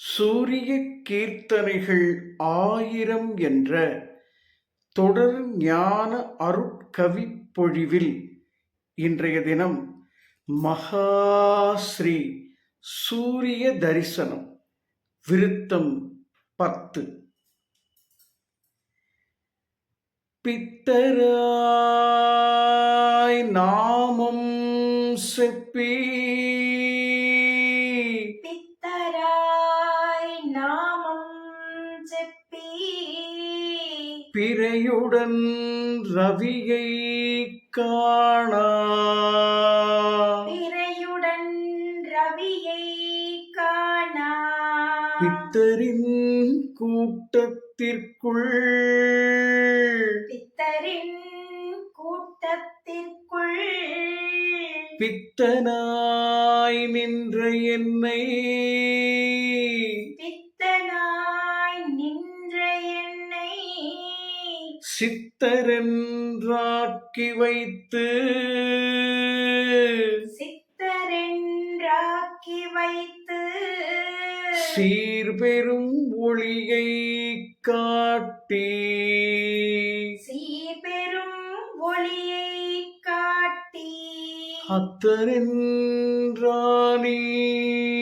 சூரிய கீர்த்தனைகள் ஆயிரம் என்ற தொடர் ஞான அருட்கவி பொழிவில் இன்றைய தினம் மகாஸ்ரீ சூரிய தரிசனம் விருத்தம் பத்து. பித்தராய் நாமம் செப்பி பிறையுடன் ரவியை காணா. பிறையுடன் ரவியை காணா. பித்தரின் கூட்டத்திற்குள். பித்தரின் கூட்டத்திற்குள். பித்தனாய் நின்ற என்னை. சித்தரென்றாக்கி வைத்து சித்தரென்றாக்கி வைத்து சீர்பெரும் ஒளியை காட்டி. சீர்பெரும் ஒளியை காட்டி. அத்தரென்றானே.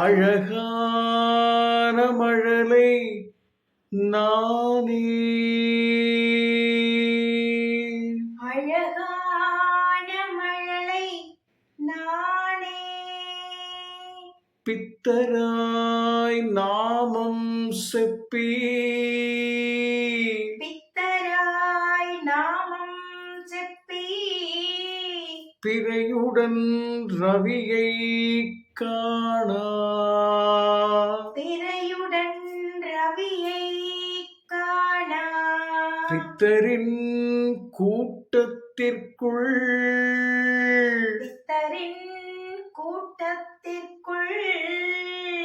அழகான மழலை நானே பிறையுடன் ரவியை காணா. திரையுடன் ரவியை காணா. பித்தரின் கூட்டத்திற்குள். பித்தரின் கூட்டத்திற்குள்.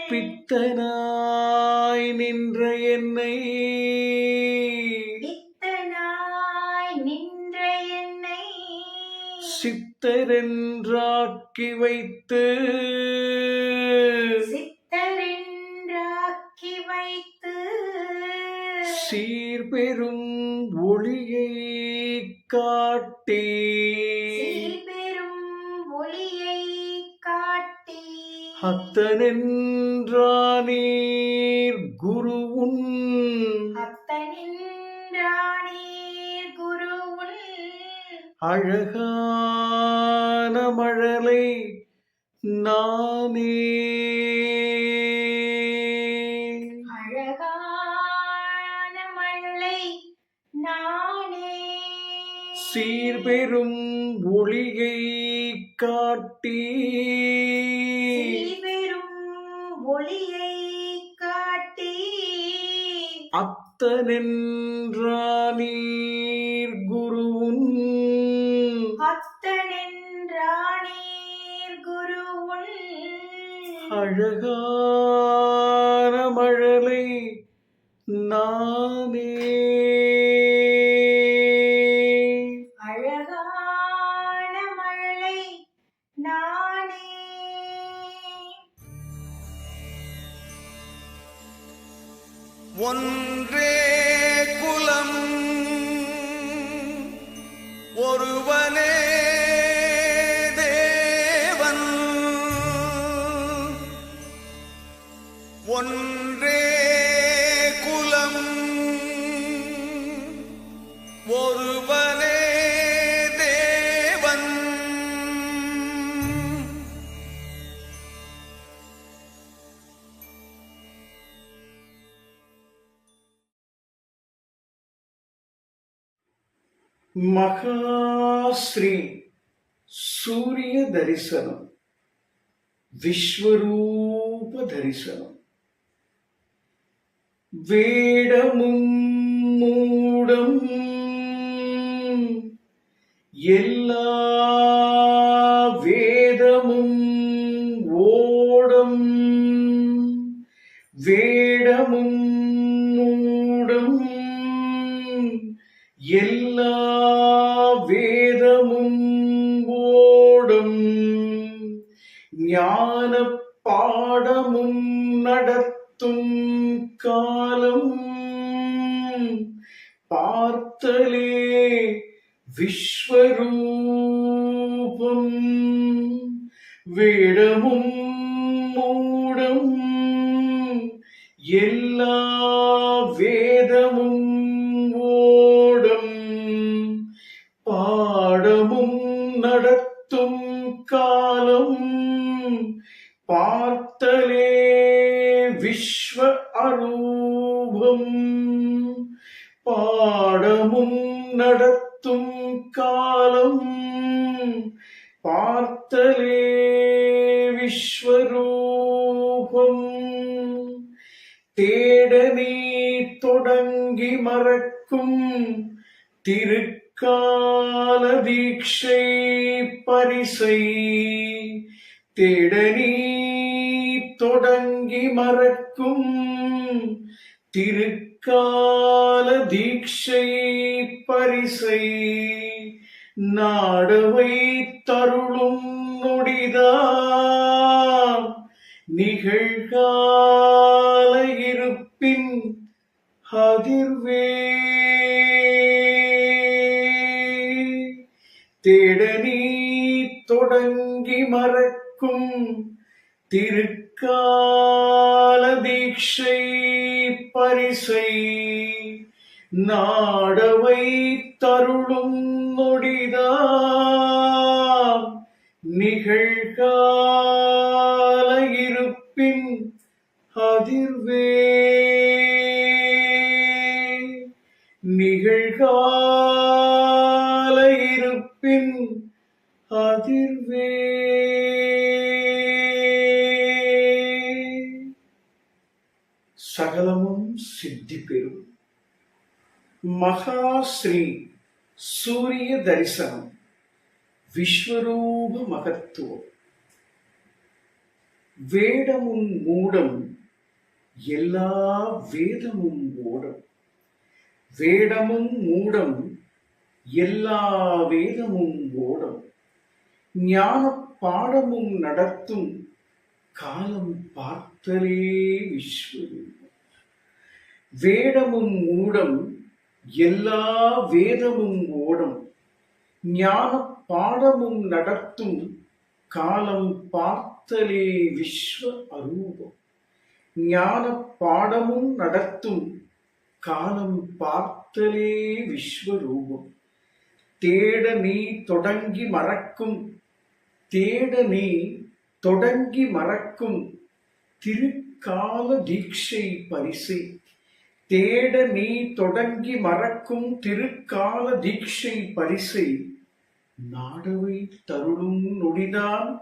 பித்தனாய் நின்ற என்னை. சித்தரென்றாக்கி வைத்து சித்தரென்றாக்கி வைத்து சீர்பெரும் ஒளியை காட்டி சீர்பெரும் ஒளியை காட்டி அத்தனென்றானீர் குருவுன் அத்தனின்றானீர் குருவுள் அழகான மழலை நானே. அழகான மழலை நானே. சீர்பெரும் ஒளியை காட்டி. சீர்பெரும் ஒளியை காட்டி. அத்தனென்றானீர் அழகான மழலை நானே. அழகான மழலை நானே. ஒன்றே குலம் ஒருவனே மகாஸ்ரீ சூரிய தரிசனம் விஸ்வரூப தரிசனம். வேடமும் மூடம் எல்லா வேதமும் ஓடம். வேடமும் மூடம் எல்லா பார்த்தலே விஸ்வரூபம் வேடமும் மூடம் எல்லா வேதமும் ஓடம் பாடமும் நடத்தும் காலம் பார்த்தலே விஸ்வ அரூபம் பாடமும் நடத்தும் காலம். பார்த்தலே விஸ்வரூபம். தேடனே தொடங்கி மறக்கும் திருக்கால தீட்சை பரிசை. தேடனே தொடங்கி மறக்கும் திரு திருக்கால தீட்சை பரிசை நாடவை தருளும் நொடிதான் நிகழ்கால இருப்பின் அதிர்வே. தேட தொடங்கி மறக்கும் திருக்கால தீட்சை வரிசை நாடவை தருளும் நொடிதான் நிகழ்கால இருப்பின் அதிர்வே சகலமும் சித்தி பெறும். மகாஸ்ரீ சூரிய தரிசனம் விஸ்வரூப மகத்துவம். வேடமும் மூடம் எல்லா வேதமும் ஓடம் வேடமும் மூடம் எல்லா வேதமும் ஓடம் ஞான பாடமும் நடத்தும் காலம் பார்த்தலே விஸ்வரூபம். வேடமும் மூடம் எல்லா வேதமும் ஓடம். ஞான பாடமும் நடத்தும் காலம் பார்த்தலே விஸ்வ அரூபம். ஞான பாடமும் நடத்தும் காலம் பார்த்தலே விஸ்வரூபம். தேட நீ தொடங்கி மறக்கும் தேட நீ தொடங்கி மறக்கும் திருக்கால தீட்சை பரிசை தேட நீ தொடங்கி மறக்கும் திருக்கால தீட்சை பரிசை நாடவை தருளும் நொடிதான்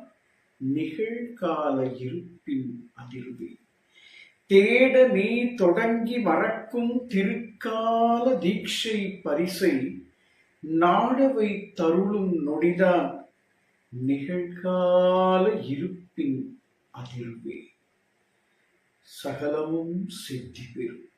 நிகழ்கால இருப்பின் அதிர்வே. தேட நீ தொடங்கி மறக்கும் திருக்கால தீட்சை பரிசை நாடவை தருளும் நொடிதான் நிகழ்கால இருப்பின் அதிர்வே. சகலமும் சித்தி பெறும்.